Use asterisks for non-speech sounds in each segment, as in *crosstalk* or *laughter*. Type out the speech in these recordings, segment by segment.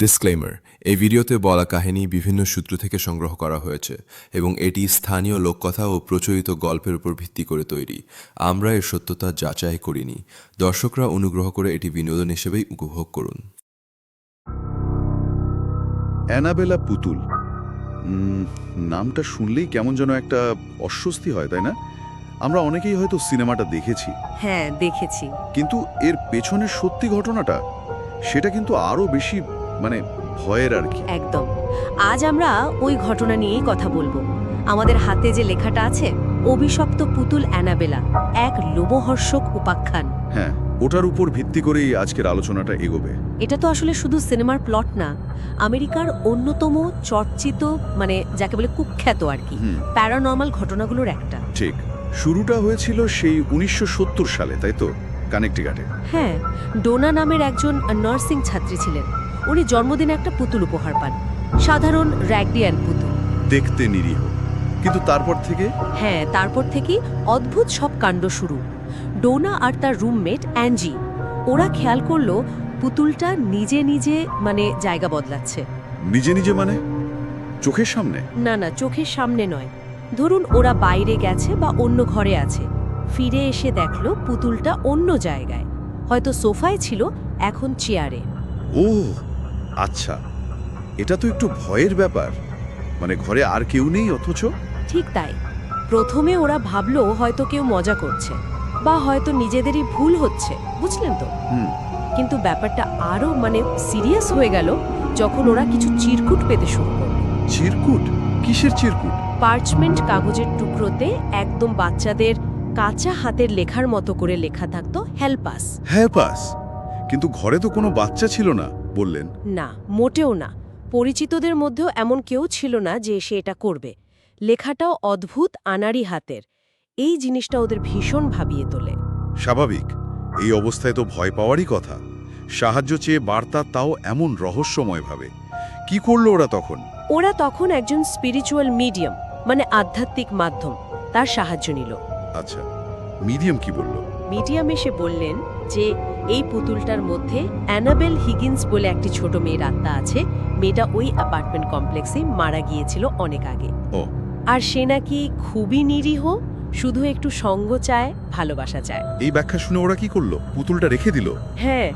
Disclaimer এই ভিডিওতে বলা কাহিনী বিভিন্ন সূত্র থেকে সংগ্রহ করা হয়েছে এবং এটি স্থানীয় লোককথা ও প্রচলিত গল্পের উপর ভিত্তি করে তৈরি। আমরা এর সত্যতা যাচাই করিনি। দর্শকরা অনুগ্রহ করে এটি বিনোদন হিসেবেই উপভোগ করুন। অ্যানাবেলা পুতুল। নামটা শুনলেই কেমন যেন একটা অস্বস্তি হয় তাই না? আমরা অনেকেই হয়তো সিনেমাটা দেখেছি। হ্যাঁ দেখেছি। কিন্তু এর পেছনের সত্যি ঘটনাটা সেটা কিন্তু আরও বেশি মানে ভয়ের আর কি। একদম। আজ আমরা ওই ঘটনা নিয়েই কথা বলব। আমাদের হাতে যে লেখাটা আছে অভিশপ্ত পুতুল অ্যানাবেলা এক লোমহর্ষক উপাখ্যান। হ্যাঁ ওটার উপর ভিত্তি করেই আজকের আলোচনাটা এগোবে। এটা তো আসলে শুধু সিনেমার প্লট না আমেরিকার অন্যতম চর্চিত মানে যাকে বলে কুখ্যাত আর কি প্যারানর্মাল ঘটনাগুলোর একটা। ঠিক। শুরুটা হয়েছিল সেই উনিশশো সত্তর সালে তাই তো? কানেকটিকাটে। হ্যাঁ ডোনা নামের একজন নার্সিং ছাত্রী ছিলেন। উনি জন্মদিনে একটা পুতুল উপহার পান। সাধারণ র্যাগডিয়ান পুতুল। দেখতে নিরীহ। কিন্তু তারপর থেকে? হ্যাঁ তারপর থেকেই অদ্ভুত সব কাণ্ড শুরু। ডোনা আর তার রুমমেট অ্যাঞ্জি। ওরা খেয়াল করল পুতুলটা নিজে নিজে মানে জায়গা বদলাচ্ছে। নিজে নিজে মানে? চোখের সামনে? না না চোখের সামনে নয়। ধরুন ওরা বাইরে গেছে বা অন্য ঘরে আছে। ফিরে এসে দেখল পুতুলটা অন্য জায়গায়। হয়তো সোফায় ছিল এখন চেয়ারে। ও আচ্ছা এটা তো একটু ভয়ের ব্যাপার। মানে ঘরে আর কেউ নেই অথচ? ঠিক তাই। প্রথমে ওরা ভাবলো হয়তো কেউ মজা করছে বা হয়তো নিজেদেরই ভুল হচ্ছে বুঝলেন তো? কিন্তু ব্যাপারটা আরও মানে সিরিয়াস হয়ে গেল যখন ওরা কিছু চিরকুট পেতে শুরু করল। চিরকুট? কিসের চিরকুট? পার্চমেন্ট কাগজের টুকরোতে একদম বাচ্চাদের কাঁচা হাতের লেখার মতো করে লেখা থাকতো হেল্পাস হ্যাঁ পাস কিন্তু ঘরে তো কোনো বাচ্চা ছিল না। বললেন না মোটেও না। পরিচিতদের মধ্যেও এমন কেউ ছিল না যে সে এটা করবে। লেখাটাও অদ্ভুত আনাড়ি হাতের। এই জিনিসটা ওদের ভীষণ ভাবিয়ে তোলে। স্বাভাবিক। এই অবস্থায় তো ভয় পাওয়ারই কথা। সাহায্য চেয়ে বার্তা তাও এমন রহস্যময়ভাবে কি করল ওরা তখন? ওরা তখন একজন স্পিরিচুয়াল মিডিয়াম মানে আধ্যাত্মিক মাধ্যম। তার সাহায্য নিল। আচ্ছা। মিডিয়াম কি বলল? মিডিয়াম এসে বললেন যে এই পুতুলটার মধ্যে অ্যানাবেল হিগিন্স বলে একটি ছোট মেয়ের আত্মা আছে। মেয়েটা ওই অ্যাপার্টমেন্ট কমপ্লেক্সে মারা গিয়েছিল অনেক আগে। আর সে নাকি খুবই নিরীহ শুধু একটু সঙ্গ চায় ভালোবাসা চায়। এই ব্যাখ্যা শুনে ওরা কি করল? পুতুলটা রেখে দিল? হ্যাঁ।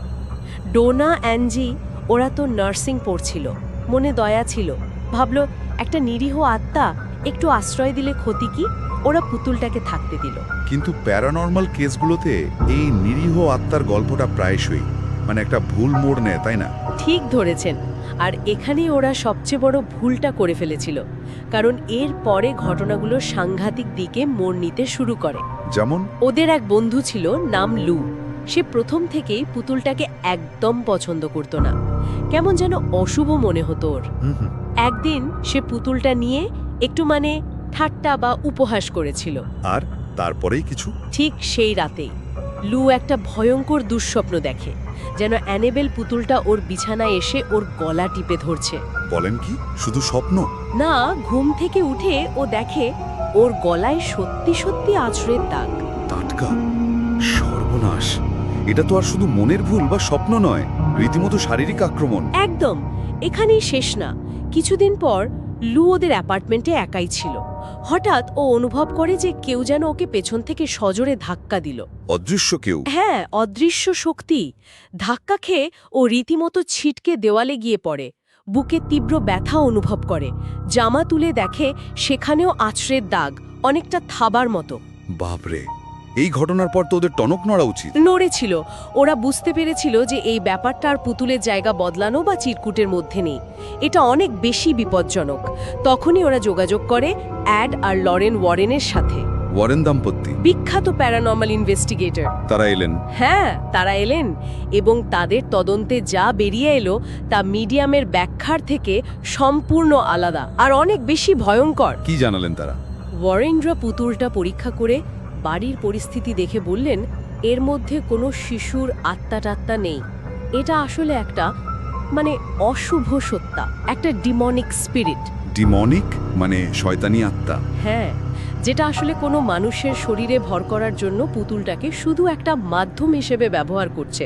ডোনা অ্যাঞ্জি ওরা তো নার্সিং পড়ছিল। মনে দয়া ছিল। ভাবলো একটা নিরীহ আত্মা একটু আশ্রয় দিলে ক্ষতি কি? ওরা পুতুলটাকে থাকতে দিল। কিন্তু প্যারানর্মাল কেসগুলোতে এই নিরীহ আত্মার গল্পটা প্রায়শই মানে একটা ভুল মোড় নেয় তাই না? ঠিক ধরেছেন। আর এখানেই ওরা সবচেয়ে বড় ভুলটা করে ফেলেছিল কারণ এর পরে ঘটনাগুলো সাংঘাতিক দিকে মোড় নিতে শুরু করে। যেমন? ওদের এক বন্ধু ছিল নাম লু। সে প্রথম থেকেই পুতুলটাকে একদম পছন্দ করতো না। কেমন যেন অশুভ মনে হতো ওর। একদিন সে পুতুলটা নিয়ে একটু মানে ঠাট্টা বা উপহাস করেছিল। আর তারপরেই কিছু? ঠিক সেই রাতেই লু একটা ভয়ঙ্কর দুঃস্বপ্ন দেখে যেন অ্যানেবেল পুতুলটা ওর বিছানায় এসে ওর গলা টিপে ধরছে। বলেন কি? শুধু স্বপ্ন? না ঘুম থেকে উঠে ও দেখে ওর গলায় সত্যি সত্যি আছড়ের দাগ। টাটকা? সর্বনাশ। এটা তো আর শুধু মনের ভুল বা স্বপ্ন নয় রীতিমতো শারীরিক আক্রমণ। একদম এখানেই শেষ না। কিছুদিন পর লু ওদের অ্যাপার্টমেন্টে একাই ছিল। হঠাৎ ও অনুভব করে যে কেউ যেন ওকে পেছন থেকে সজোরে ধাক্কা দিল। অদৃশ্য কেউ? হ্যাঁ অদৃশ্য শক্তি। ধাক্কা খেয়ে ও রীতিমতো ছিটকে দেওয়ালে গিয়ে পড়ে। বুকে তীব্র ব্যথা অনুভব করে। জামা তুলে দেখে সেখানেও আছড়ের দাগ অনেকটা থাবার মতো। বাপরে! এই ঘটনার পর তো ওদের টনক নড়া উচিত। নড়েছিল। ওরা বুঝতে পেরেছিল যে এই ব্যাপারটা আর পুতুলের জায়গা বদলানো বা চিরকুটের মধ্যে নেই। এটা অনেক বেশি বিপজ্জনক। তখনই ওরা যোগাযোগ করে অ্যাড আর লরেন ওয়ারেনের সাথে। ওয়ারেন দাম্পত্তি বিখ্যাত প্যারানর্মাল ইনভেস্টিগেটর। তারা এলেন। হ্যাঁ তারা এলেন এবং তাদের তদন্তে যা বেরিয়ে এলো তা মিডিয়ামের ব্যাখ্যার থেকে সম্পূর্ণ আলাদা আর অনেক বেশি ভয়ঙ্কর। কি জানালেন তারা? ওয়ারেন্ড্রা পুতুলটা পরীক্ষা করে বাড়ির পরিস্থিতি দেখে বললেন এর মধ্যে কোনো শিশুর আত্মা টাত্মা নেই। এটা আসলে একটা মানে অশুভ সত্তা একটা ডিমনিক স্পিরিট ডিমনিক মানে শয়তানি আত্মা? হ্যাঁ যেটা আসলে কোনো মানুষের শরীরে ভর করার জন্য পুতুলটাকে শুধু একটা মাধ্যম হিসেবে ব্যবহার করছে।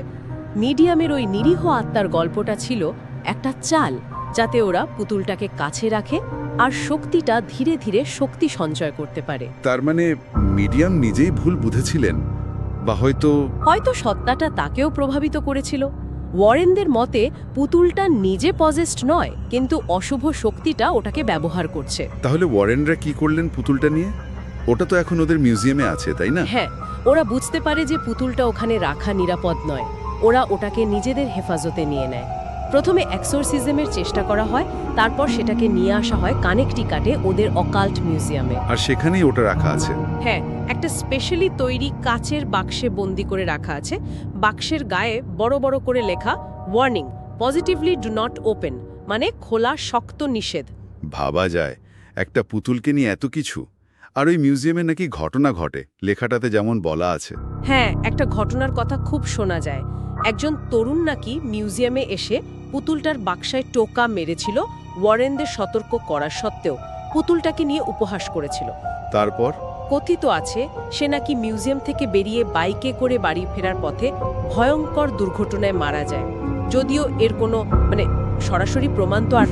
মিডিয়ামের ওই নিরীহ আত্মার গল্পটা ছিল একটা চাল যাতে ওরা পুতুলটাকে কাছে রাখে আর শক্তিটা ধীরে ধীরে শক্তি সঞ্চয় করতে পারে। তার মানে মিডিয়াম নিজেই ভুল বুঝেছিলেন? বা হয়তো হয়তো সত্তাটা তাকেও প্রভাবিত করেছিল। ওয়ারেনদের মতে পুতুলটা নিজে পজেস্ট নয় কিন্তু অশুভ শক্তিটা ওটাকে ব্যবহার করছে। তাহলে ওয়ারেনরা কি করলেন পুতুলটা নিয়ে? ওটা তো এখন ওদের মিউজিয়ামে আছে তাই না? হ্যাঁ ওরা বুঝতে পারে যে পুতুলটা ওখানে রাখা নিরাপদ নয়। ওরা ওটাকে নিজেদের হেফাজতে নিয়ে নেয়। প্রথমে এক্সোরসিজমের চেষ্টা করা হয় তারপর সেটাকে নিয়ে আসা হয় কানেকটিকাটে ওদের অকাল্ট মিউজিয়ামে। আর সেখানেই ওটা রাখা আছে। হ্যাঁ একটা স্পেশালি তৈরি কাচের বাক্সে বন্দি করে রাখা আছে। বাক্সের গায়ে বড় বড় করে লেখা warning positively do not open মানে খোলা শক্ত নিষেধ। ভাবা যায় একটা পুতুলকে নিয়ে এত কিছু। আর ওই মিউজিয়ামে নাকি ঘটনা ঘটে লেখাটাতে যেমন বলা আছে। হ্যাঁ একটা ঘটনার কথা খুব শোনা যায়। একজন তরুণ নাকি মিউজিয়ামে এসে পুতুলটার বাক্সায় টোকা মেরেছিল ওয়ারেনদের সতর্ক করা সত্ত্বেও পুতুলটাকে নিয়ে উপহাস করেছিল। তারপর? কথিত আছে সে নাকি মিউজিয়াম থেকে বেরিয়ে বাইকে করে বাড়ি ফেরার পথে ভয়ঙ্কর দুর্ঘটনায় মারা যায়। যদিও এর কোনো মানে সরাসরি প্রমাণ তো আর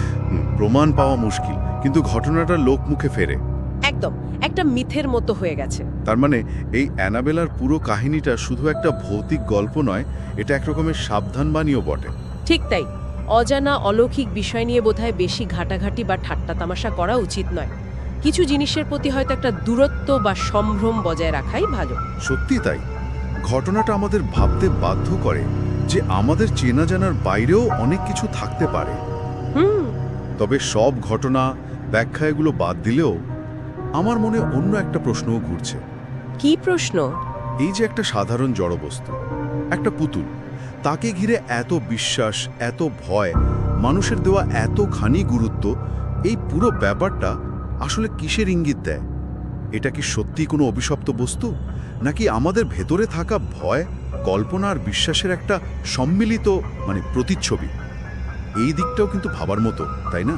*laughs* প্রমাণ পাওয়া মুশকিল কিন্তু ঘটনাটা লোক মুখে ফেরে। একদম একটা মিথের মতো হয়ে গেছে। তার মানে এই অ্যানাবেলার পুরো কাহিনীটা শুধু একটা ভৌতিক গল্প নয় এটা এক রকমের সাবধানবাণীও বটে। ঠিক তাই। অজানা অলৌকিক বিষয় নিয়ে বোধহয় বেশি ঘাটাঘাটি বা ঠাট্টা তামাশা করা উচিত নয়। কিছু জিনিসের প্রতি হয়তো একটা দূরত্ব বা সম্ভ্রম বজায় রাখাই ভালো। সত্যি তাই। ঘটনাটা আমাদের ভাবতে বাধ্য করে যে আমাদের চেনা জানার বাইরেও অনেক কিছু থাকতে পারে। হুম। তবে সব ঘটনা ব্যাখ্যা এগুলো বাদ দিলেও আমার মনে অন্য একটা প্রশ্নও ঘুরছে। কি প্রশ্ন? এই যে একটা সাধারণ জড়বস্তু একটা পুতুল তাকে ঘিরে এত বিশ্বাস এত ভয় মানুষের দেওয়া এতখানি গুরুত্ব এই পুরো ব্যাপারটা আসলে কিসের ইঙ্গিত দেয়? এটা কি সত্যি কোনো অভিশপ্ত বস্তু? নাকি আমাদের ভেতরে থাকা ভয় কল্পনা আর বিশ্বাসের একটা সম্মিলিত মানে প্রতিচ্ছবি? এই দিকটাও কিন্তু ভাবার মতো তাই না?